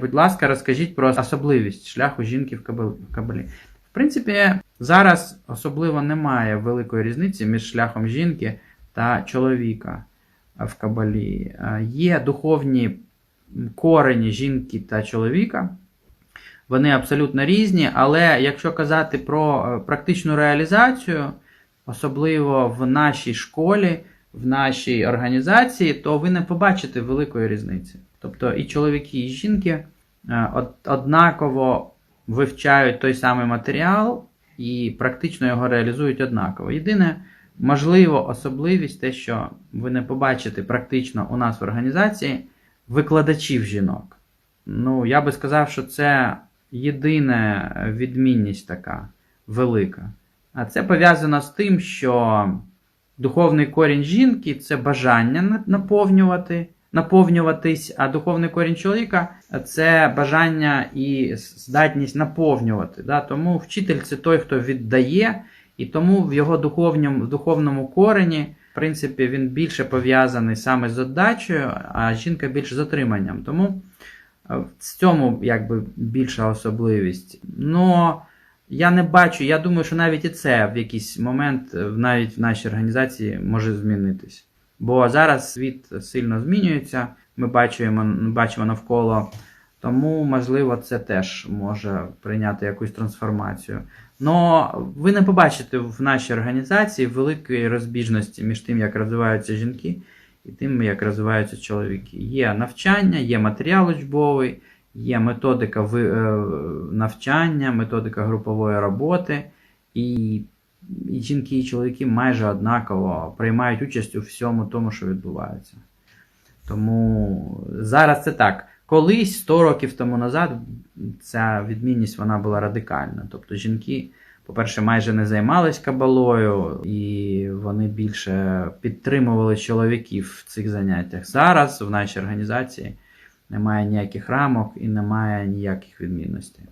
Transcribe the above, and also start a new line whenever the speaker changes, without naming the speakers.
Будь ласка, розкажіть про особливість шляху жінки в кабалі. В принципі, зараз особливо немає великої різниці між шляхом жінки та чоловіка в кабалі. Е, Є духовні корені жінки та чоловіка. Вони абсолютно різні, але якщо казати про е, практичну реалізацію, особливо в нашій школі, в нашій організації, то ви не побачите великої різниці. Тобто і чоловіки, і жінки е, однаково вивчають той самий матеріал і практично його реалізують однаково. Єдине, можливо, особливість те, що ви не побачите практично у нас в організації викладачів жінок. Ну, я би сказав, що це єдина відмінність така велика. А це пов'язано з тим, що духовний корінь жінки це бажання наповнювати, наповнюватись, а духовний корінь чоловіка це бажання і здатність наповнювати. Да? Тому вчитель це той, хто віддає, і тому в його духовному, духовному корені, в принципі, він більше пов'язаний саме з отдачею, а жінка більше з отриманням. Тому е, в цьому якби більша особливість. Но я не бачу, я думаю, що навіть і це в якийсь момент е, навіть в нашій організації може змінитись. Бо зараз світ сильно змінюється, ми бачимо, бачимо навколо, тому, можливо, це теж може прийняти якусь трансформацію. Но ви не побачите в нашій організації великої розбіжності між тим, як розвиваються жінки, і тим, як розвиваються чоловіки. Є навчання, є матеріал учбовий, є методика е, навчання, методика групової роботи, і, і жінки і чоловіки майже однаково приймають участь у всьому тому, що відбувається. Тому зараз це так. Колись 100 років тому назад ця відмінність вона була радикальна. Тобто жінки, по-перше, майже не займались кабалою, і вони більше підтримували чоловіків в цих заняттях. Зараз в нашій організації немає ніяких рамок і немає ніяких відмінностей.